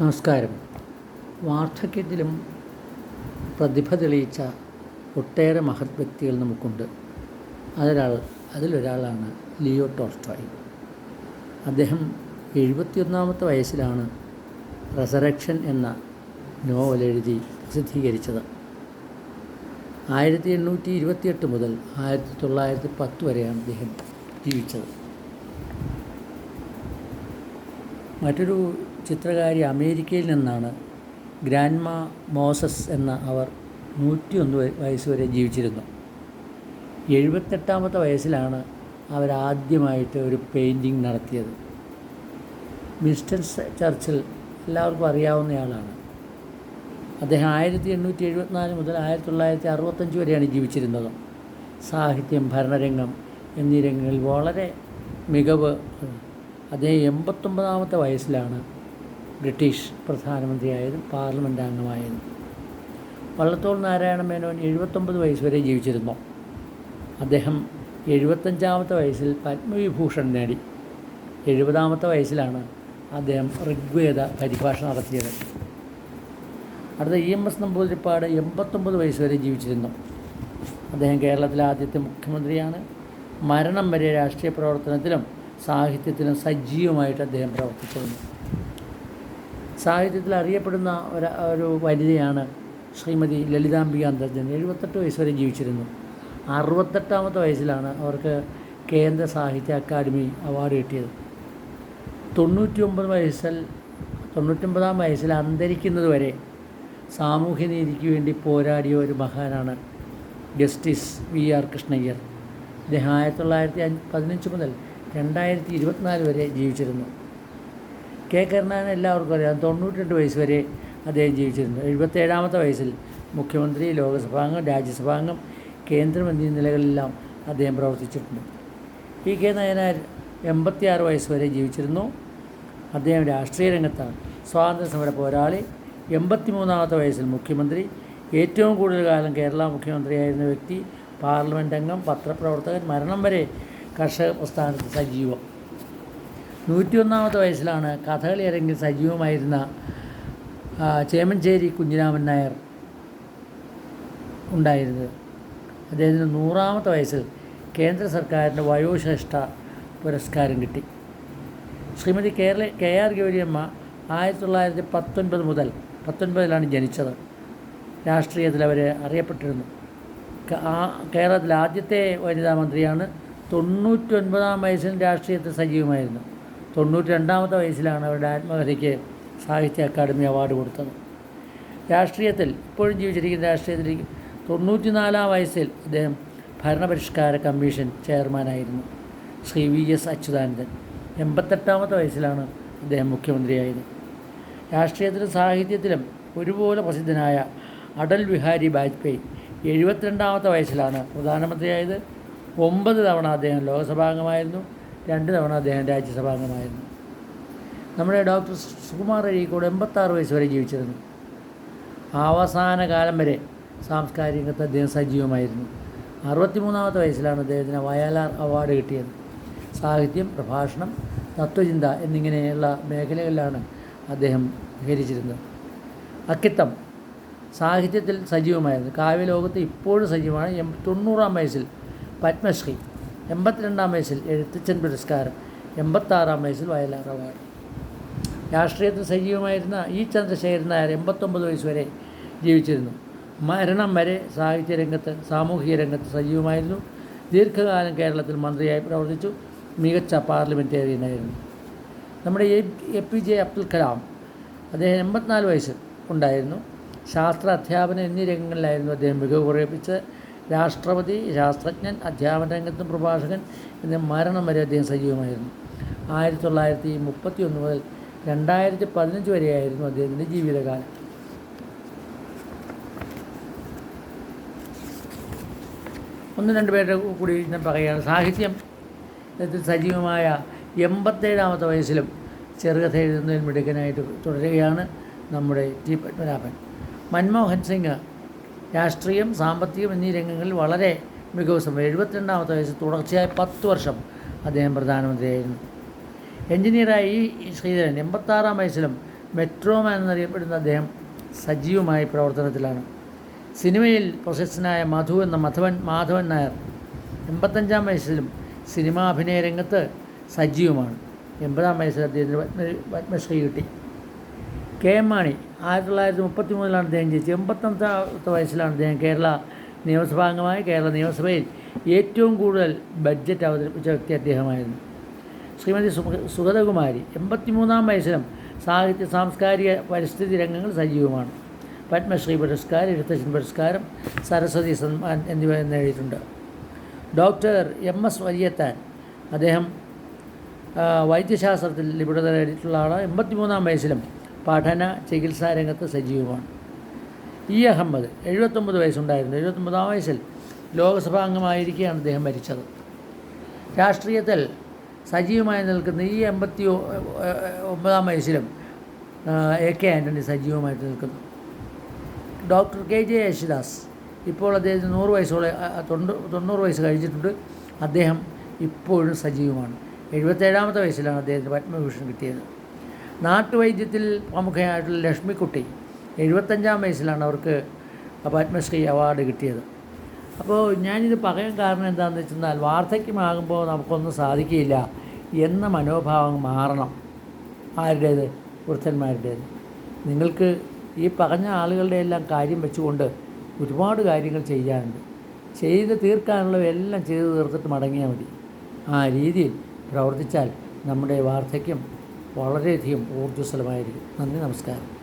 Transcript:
നമസ്കാരം. വാർദ്ധക്യത്തിലും പ്രതിഭ തെളിയിച്ച ഒട്ടേറെ മഹത് വ്യക്തികൾ നമുക്കുണ്ട്. അതിലൊരാൾ അതിലൊരാളാണ് ലിയോ ടോൾസ്റ്റോയ്. അദ്ദേഹം എഴുപത്തിയൊന്നാമത്തെ വയസ്സിലാണ് റെസറക്ഷൻ എന്ന നോവൽ എഴുതി പ്രസിദ്ധീകരിച്ചത്. ആയിരത്തി എണ്ണൂറ്റി ഇരുപത്തിയെട്ട് മുതൽ ആയിരത്തി തൊള്ളായിരത്തി പത്ത് വരെയാണ് അദ്ദേഹം ജീവിച്ചത്. മറ്റൊരു ചിത്രകാരി അമേരിക്കയിൽ നിന്നാണ് ഗ്രാൻഡ്മ മോസസ് എന്ന അവർ നൂറ്റിയൊന്ന് വയസ്സ് വരെ ജീവിച്ചിരുന്നു എഴുപത്തെട്ടാമത്തെ വയസ്സിലാണ് അവരാദ്യമായിട്ട് ഒരു പെയിന്റിങ് നടത്തിയത്. വിൻസ്റ്റൺ ചർച്ചിൽ എല്ലാവർക്കും അറിയാവുന്നയാളാണ് അദ്ദേഹം ആയിരത്തി എണ്ണൂറ്റി എഴുപത്തിനാല് മുതൽ ആയിരത്തി തൊള്ളായിരത്തി അറുപത്തഞ്ച് വരെയാണ് ജീവിച്ചിരുന്നത്. സാഹിത്യം ഭരണരംഗം എന്നീ രംഗങ്ങളിൽ വളരെ മികവ് അദ്ദേഹം എൺപത്തൊമ്പതാമത്തെ വയസ്സിലാണ് ബ്രിട്ടീഷ് പ്രധാനമന്ത്രിയായതും പാർലമെന്റ് അംഗമായതും. വള്ളത്തോൾ നാരായണ മേനോൻ എഴുപത്തൊമ്പത് വയസ്സ് വരെ ജീവിച്ചിരുന്നു. അദ്ദേഹം എഴുപത്തഞ്ചാമത്തെ വയസ്സിൽ പത്മവിഭൂഷൺ നേടി. എഴുപതാമത്തെ വയസ്സിലാണ് അദ്ദേഹം ഋഗ്വേദ പരിഭാഷ നടത്തിയത്. അടുത്ത ഇ എം എസ് നമ്പൂതിരിപ്പാട് എൺപത്തൊമ്പത് വയസ്സ് വരെ ജീവിച്ചിരുന്നു. അദ്ദേഹം കേരളത്തിലെ ആദ്യത്തെ മുഖ്യമന്ത്രിയാണ്. മരണം വരെ രാഷ്ട്രീയ പ്രവർത്തനത്തിലും സാഹിത്യത്തിലും സജീവമായിട്ട് അദ്ദേഹം പ്രവർത്തിച്ചിരുന്നു. സാഹിത്യത്തിൽ അറിയപ്പെടുന്ന ഒരു ഒരു വനിതയാണ് ശ്രീമതി ലളിതാംബിക അന്തർജൻ. എഴുപത്തെട്ട് വയസ്സ് വരെ ജീവിച്ചിരുന്നു. അറുപത്തെട്ടാമത്തെ വയസ്സിലാണ് അവർക്ക് കേന്ദ്ര സാഹിത്യ അക്കാദമി അവാർഡ് കിട്ടിയത്. തൊണ്ണൂറ്റി ഒമ്പത് വയസ്സിൽ തൊണ്ണൂറ്റൊമ്പതാം വയസ്സിൽ അന്തരിക്കുന്നത് വരെ സാമൂഹ്യനീതിക്ക് വേണ്ടി പോരാടിയ ഒരു മഹാനാണ് ജസ്റ്റിസ് വി ആർ കൃഷ്ണയ്യർ. ഇദ്ദേഹം ആയിരത്തി തൊള്ളായിരത്തി പതിനഞ്ച് മുതൽ രണ്ടായിരത്തി ഇരുപത്തിനാല് വരെ ജീവിച്ചിരുന്നു. കെ. കരുണാകരൻ എല്ലാവർക്കും അറിയാം. തൊണ്ണൂറ്റിരണ്ട് വയസ്സ് വരെ അദ്ദേഹം ജീവിച്ചിരുന്നു എഴുപത്തേഴാമത്തെ വയസ്സിൽ മുഖ്യമന്ത്രി ലോകസഭാംഗം രാജ്യസഭാംഗം കേന്ദ്രം എന്നീ നിലകളിലെല്ലാം അദ്ദേഹം പ്രവർത്തിച്ചിട്ടുണ്ട്. പി. കെ. നയനാർ എൺപത്തിയാറ് വയസ്സ് വരെ ജീവിച്ചിരുന്നു. അദ്ദേഹം രാഷ്ട്രീയ രംഗത്താണ്. സ്വാതന്ത്ര്യ സമര പോരാളി. എൺപത്തിമൂന്നാമത്തെ വയസ്സിൽ മുഖ്യമന്ത്രി. ഏറ്റവും കൂടുതൽ കാലം കേരള മുഖ്യമന്ത്രിയായിരുന്ന വ്യക്തി പാർലമെന്റ് അംഗം പത്രപ്രവർത്തകൻ മരണം വരെ കർഷക പ്രസ്ഥാനത്ത് സജീവം. നൂറ്റിയൊന്നാമത്തെ വയസ്സിലാണ് കഥകളി അരങ്ങിൽ സജീവമായിരുന്ന ചേമഞ്ചേരി കുഞ്ഞിരാമൻ നായർ ഉണ്ടായിരുന്നത്. അദ്ദേഹത്തിന് നൂറാമത്തെ വയസ്സിൽ കേന്ദ്ര സർക്കാരിന്റെ വയോശ്രേഷ്ഠ പുരസ്കാരം കിട്ടി. ശ്രീമതി കേരള കെ ആർ ഗൗരിയമ്മ ആയിരത്തി തൊള്ളായിരത്തി പത്തൊൻപത് മുതൽ പത്തൊൻപതിലാണ് ജനിച്ചത്. രാഷ്ട്രീയത്തിൽ അവർ അറിയപ്പെട്ടിരുന്നു. കേരളത്തിലെ ആദ്യത്തെ വനിതാ മന്ത്രിയാണ്. തൊണ്ണൂറ്റൊൻപതാം വയസ്സിൽ രാഷ്ട്രീയത്തിൽ സജീവമായിരുന്നു. തൊണ്ണൂറ്റി രണ്ടാമത്തെ വയസ്സിലാണ് അവരുടെ ആത്മകഥയ്ക്ക് സാഹിത്യ അക്കാദമി അവാർഡ് കൊടുത്തത്. രാഷ്ട്രീയത്തിൽ ഇപ്പോഴും ജീവിച്ചിരിക്കുന്ന രാഷ്ട്രീയത്തിൽ തൊണ്ണൂറ്റിനാലാം വയസ്സിൽ അദ്ദേഹം ഭരണപരിഷ്കാര കമ്മീഷൻ ചെയർമാനായിരുന്നു. ശ്രീ വി എസ് അച്യുതാനന്ദൻ എൺപത്തെട്ടാമത്തെ വയസ്സിലാണ് അദ്ദേഹം മുഖ്യമന്ത്രിയായത്. രാഷ്ട്രീയത്തിലും സാഹിത്യത്തിലും ഒരുപോലെ പ്രസിദ്ധനായ അടൽ ബിഹാരി വാജ്പേയി എഴുപത്തിരണ്ടാമത്തെ വയസ്സിലാണ് പ്രധാനമന്ത്രിയായത്. ഒമ്പത് തവണ അദ്ദേഹം ലോകസഭാംഗമായിരുന്നു. രണ്ട് തവണ അദ്ദേഹം രാജ്യസഭാംഗമായിരുന്നു നമ്മുടെ ഡോക്ടർ സുകുമാർ അഴീക്കോട് എൺപത്താറ് വയസ്സ് വരെ ജീവിച്ചിരുന്നു. അവസാന കാലം വരെ സാംസ്കാരിക രംഗത്ത് അദ്ദേഹം സജീവമായിരുന്നു. അറുപത്തിമൂന്നാമത്തെ വയസ്സിലാണ് അദ്ദേഹത്തിന് വയലാർ അവാർഡ് കിട്ടിയത്. സാഹിത്യം പ്രഭാഷണം തത്വചിന്ത എന്നിങ്ങനെയുള്ള മേഖലകളിലാണ് അദ്ദേഹം വിഹരിച്ചിരുന്നത്. അക്കിത്തം സാഹിത്യത്തിൽ സജീവമായിരുന്നു. കാവ്യലോകത്ത് ഇപ്പോഴും സജീവമാണ്. എം തൊണ്ണൂറാം വയസ്സിൽ പത്മശ്രീ എൺപത്തിരണ്ടാം വയസ്സിൽ എഴുത്തച്ഛൻ പുരസ്കാരം എൺപത്താറാം വയസ്സിൽ വയലാർ അവാർഡ്. രാഷ്ട്രീയത്തിൽ സജീവമായിരുന്ന ഇ. ചന്ദ്രശേഖരൻ നായർ എൺപത്തൊമ്പത് വയസ്സ് വരെ ജീവിച്ചിരുന്നു. മരണം വരെ സാഹിത്യ രംഗത്ത് സാമൂഹിക രംഗത്ത് സജീവമായിരുന്നു. ദീർഘകാലം കേരളത്തിൽ മന്ത്രിയായി പ്രവർത്തിച്ചു. മികച്ച പാർലമെന്റേറിയനായിരുന്നു നമ്മുടെ A. P. J. Abdul Kalam അദ്ദേഹം എൺപത്തിനാല് വയസ്സ് ഉണ്ടായിരുന്നു. ശാസ്ത്ര അധ്യാപനം എന്നീ രംഗങ്ങളിലായിരുന്നു അദ്ദേഹം മികവ് കുറയിപ്പിച്ച് രാഷ്ട്രപതി ശാസ്ത്രജ്ഞൻ അധ്യാപന രംഗത്തും പ്രഭാഷകൻ എന്ന മരണം വരെ അദ്ദേഹം സജീവമായിരുന്നു. ആയിരത്തി തൊള്ളായിരത്തി മുപ്പത്തി ഒന്ന് മുതൽ രണ്ടായിരത്തി പതിനഞ്ച് വരെയായിരുന്നു അദ്ദേഹത്തിന്റെ ജീവിതകാലം. ഒന്ന് രണ്ട് പേരുടെ കൂടി ഞാൻ പറയുകയാണ്. സാഹിത്യം സജീവമായ എൺപത്തേഴാമത്തെ വയസ്സിലും ചെറുകഥ എഴുതുന്നതിൽ മിടുക്കനായിട്ട് തുടരുകയാണ് നമ്മുടെ ടി പത്മനാഭൻ. മൻമോഹൻ സിംഗ് രാഷ്ട്രീയം സാമ്പത്തികം എന്നീ രംഗങ്ങളിൽ വളരെ മികവ് സംഭവിച്ചു എഴുപത്തിരണ്ടാമത്തെ വയസ്സിൽ തുടർച്ചയായി പത്ത് വർഷം അദ്ദേഹം പ്രധാനമന്ത്രിയായിരുന്നു. എഞ്ചിനീയറായി ശ്രീധരൻ. എൺപത്താറാം വയസ്സിലും മെട്രോമാൻ എന്നറിയപ്പെടുന്ന അദ്ദേഹം സജീവമായി പ്രവർത്തനത്തിലാണ്. സിനിമയിൽ പ്രശസ്തനായ മധു എന്ന മധവൻ മാധവൻ നായർ എൺപത്തഞ്ചാം വയസ്സിലും സിനിമാഭിനയ രംഗത്ത് സജീവമാണ്. എൺപതാം വയസ്സിൽ അദ്ദേഹത്തിന് പത്മ പത്മശ്രീ കിട്ടി. കെ മാണി ആയിരത്തി തൊള്ളായിരത്തി മുപ്പത്തി മൂന്നിലാണ് അദ്ദേഹം ജനിച്ചത് എൺപത്തഞ്ചാമത്തെ വയസ്സിലാണ് അദ്ദേഹം കേരള നിയമസഭാംഗമായി കേരള നിയമസഭയിൽ ഏറ്റവും കൂടുതൽ ബഡ്ജറ്റ് അവതരിപ്പിച്ച വ്യക്തി അദ്ദേഹമായിരുന്നു. ശ്രീമതി സുഗ- സുഗതകുമാരി എൺപത്തിമൂന്നാം വയസ്സിലും സാഹിത്യ സാംസ്കാരിക പരിസ്ഥിതി രംഗങ്ങൾ സജീവമാണ്. പത്മശ്രീ പുരസ്കാരം എഴുത്തച്ഛൻ പുരസ്കാരം സരസ്വതി സന്മാൻ എന്നിവ നേടിയിട്ടുണ്ട്. ഡോക്ടർ എം എസ് വലിയത്താൻ അദ്ദേഹം വൈദ്യശാസ്ത്രത്തിൽ നിപുണത നേടിയിട്ടുള്ള ആളാണ്. എൺപത്തിമൂന്നാം വയസ്സിലും പഠന ചികിത്സാ രംഗത്ത് സജീവമാണ്. ഇ അഹമ്മദ് എഴുപത്തൊമ്പത് വയസ്സുണ്ടായിരുന്നു. എഴുപത്തൊമ്പതാം വയസ്സിൽ ലോകസഭാ അംഗമായിരിക്കെയാണ് അദ്ദേഹം മരിച്ചത് രാഷ്ട്രീയത്തിൽ സജീവമായി നിൽക്കുന്ന ഈ എൺപത്തി ഒമ്പതാം വയസ്സിലും എ കെ ആന്റണി സജീവമായിട്ട് നിൽക്കുന്നു. ഡോക്ടർ കെ ജെ യേശുദാസ് ഇപ്പോൾ അദ്ദേഹത്തിന് നൂറ് വയസ്സോളം തൊണ്ണൂറ് വയസ്സ് കഴിഞ്ഞിട്ടുണ്ട്. അദ്ദേഹം ഇപ്പോഴും സജീവമാണ്. എഴുപത്തേഴാമത്തെ വയസ്സിലാണ് അദ്ദേഹത്തിന് പത്മഭൂഷൺ കിട്ടിയത്. നാട്ടുവൈദ്യത്തിൽ പ്രമുഖയായിട്ടുള്ള ലക്ഷ്മിക്കുട്ടി എഴുപത്തഞ്ചാം വയസ്സിലാണ് അവർക്ക് പത്മശ്രീ അവാർഡ് കിട്ടിയത്. അപ്പോൾ ഞാനിത് പറയാൻ കാരണം എന്താണെന്ന് വെച്ചെന്നാൽ വാർദ്ധക്യമാകുമ്പോൾ നമുക്കൊന്നും സാധിക്കില്ല എന്ന മനോഭാവം മാറണം. ആരുടേത്? വൃദ്ധന്മാരുടേത്. നിങ്ങൾക്ക് ഈ പറഞ്ഞ ആളുകളുടെ എല്ലാം കാര്യം വെച്ചുകൊണ്ട് ഒരുപാട് കാര്യങ്ങൾ ചെയ്യാനുണ്ട്. ചെയ്ത് തീർക്കാനുള്ളവയെല്ലാം ചെയ്ത് തീർത്തിട്ട് മടങ്ങിയാൽ മതി. ആ രീതിയിൽ പ്രവർത്തിച്ചാൽ നമ്മുടെ വാർദ്ധക്യം വളരെയധികം ഊർജസ്വലമായിരിക്കും. നന്ദി നമസ്കാരം.